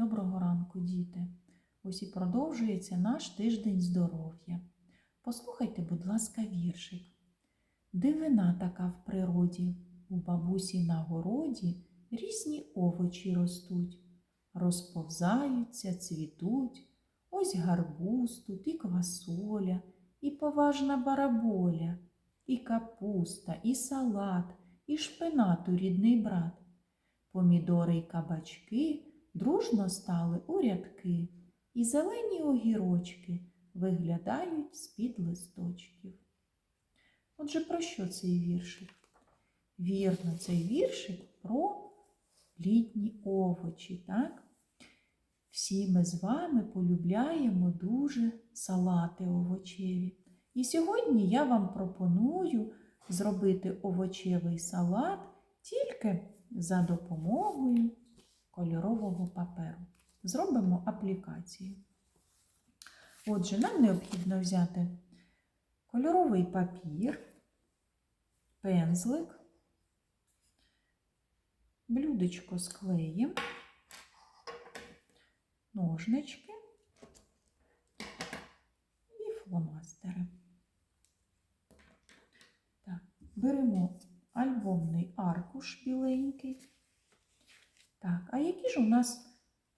Доброго ранку, діти! Ось і продовжується наш тиждень здоров'я. Послухайте, будь ласка, віршик. Дивина така в природі, у бабусі на городі різні овочі ростуть, розповзаються, цвітуть. Ось гарбуз тут, і квасоля, і поважна бараболя, і капуста, і салат, і шпинату рідний брат. Помідори й кабачки дружно стали у рядки, і зелені огірочки виглядають з-під листочків. Отже, про що цей віршик? Вірно, цей віршик про літні овочі, так? Всі ми з вами полюбляємо дуже салати овочеві. І сьогодні я вам пропоную зробити овочевий салат тільки за допомогою кольорового паперу. Зробимо аплікацію. Отже, нам необхідно взяти кольоровий папір, пензлик, блюдечко з клеєм, ножнички і фломастери. Так, беремо альбомний аркуш біленький. Так, а які ж у нас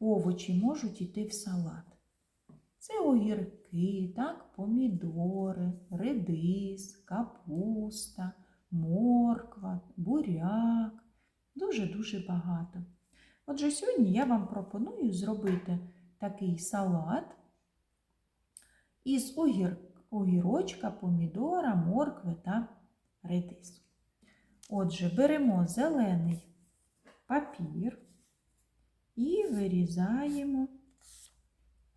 овочі можуть йти в салат? Це огірки, так, помідори, редис, капуста, морква, буряк. Дуже-дуже багато. Отже, сьогодні я вам пропоную зробити такий салат із огір... огірочка, помідора, моркви та редису. Отже, беремо зелений папір і вирізаємо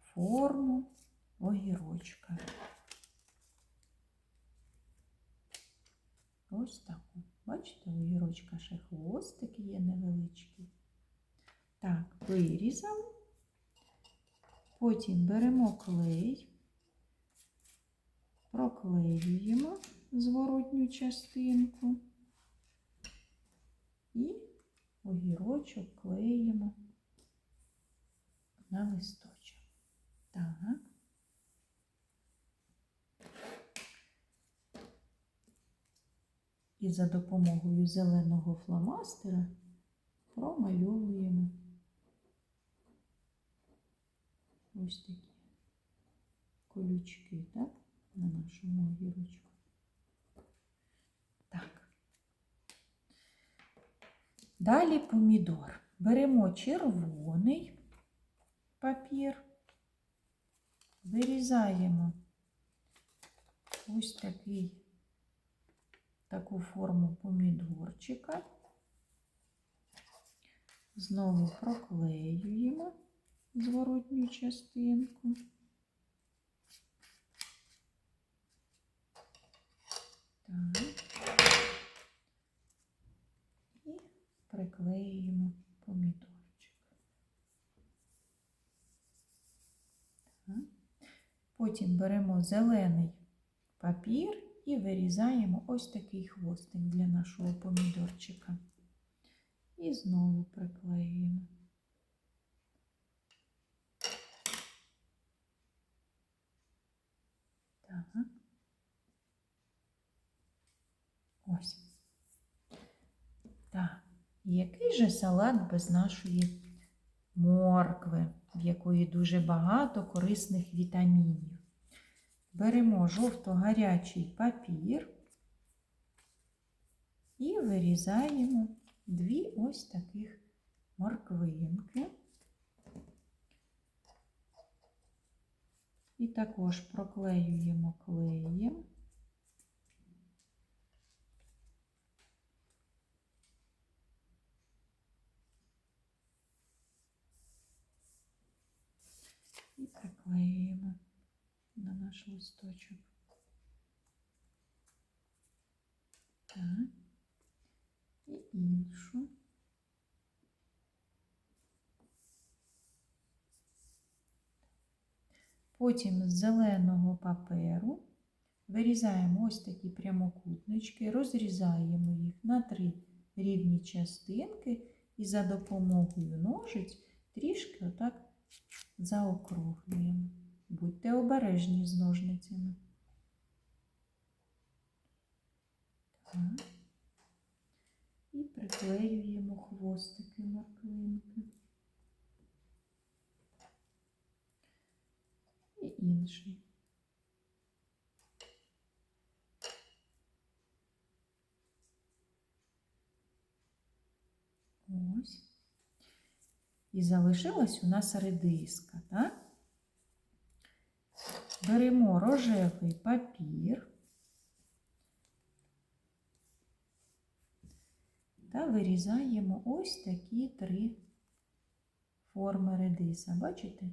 форму огірочка. Ось таку. Бачите, у огірочка ще хвостик є невеличкий. Так, вирізали. Потім беремо клей, проклеюємо зворотню частинку і огірочок клеїмо на листочок. Так. І за допомогою зеленого фломастера промальовуємо ось такі колючки, так, на нашому огірочку. Так. Далі помідор. Беремо червоний папір, вирізаємо ось такий, таку форму помідорчика, знову проклеюємо зворотню частинку. Так. І приклеюємо помідорчик. Так. Потім беремо зелений папір і вирізаємо ось такий хвостик для нашого помідорчика. І знову приклеюємо. Так. Ось. Так. Який же салат без нашої моркви, в якої дуже багато корисних вітамінів? Беремо жовто-гарячий папір і вирізаємо дві ось таких морквинки. І також проклеюємо клеєм. І приклеюємо на наш листочок. Так. І іншу. Потім з зеленого паперу вирізаємо ось такі прямокутнички, розрізаємо їх на три рівні частинки і за допомогою ножиць трішки отак заокруглюємо. Будьте обережні з ножницями. Так. І приклеюємо хвостики морквинки. І інший. Ось. І залишилась у нас редиска, так? Беремо рожевий папір та вирізаємо ось такі три форми редиса. Бачите?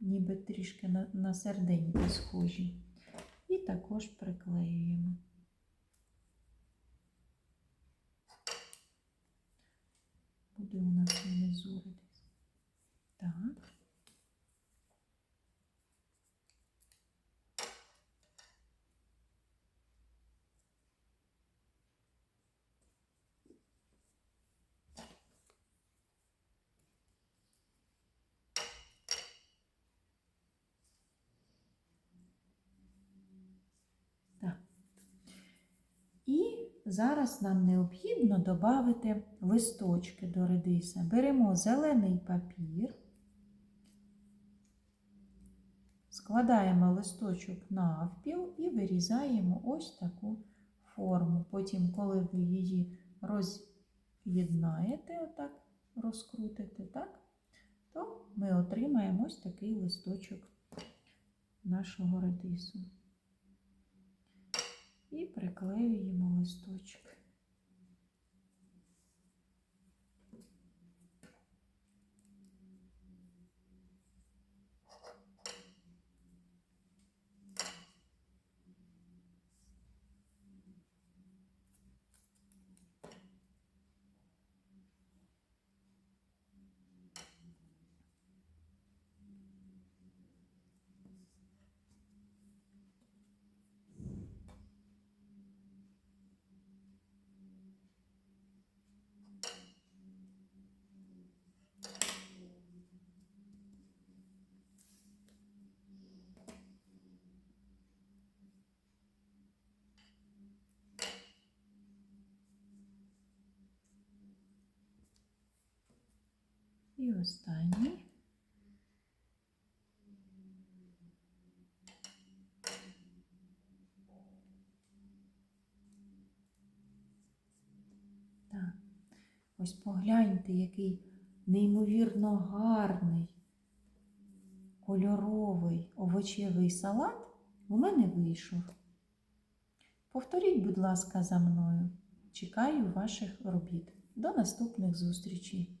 Ніби трішки на, на серденько схожі. І також приклеюємо. Буде у нас внизу редис. Так. Так. І зараз нам необхідно додати листочки до редиса. Беремо зелений папір, складаємо листочок навпіл і вирізаємо ось таку форму. Потім, коли ви її роз'єднаєте, отак, розкрутите, так, то ми отримаємо ось такий листочок нашого редису. І приклеюємо листочок. І останній. Так. Ось погляньте, який неймовірно гарний кольоровий овочевий салат у мене вийшов. Повторіть, будь ласка, за мною. Чекаю ваших робіт. До наступних зустрічей!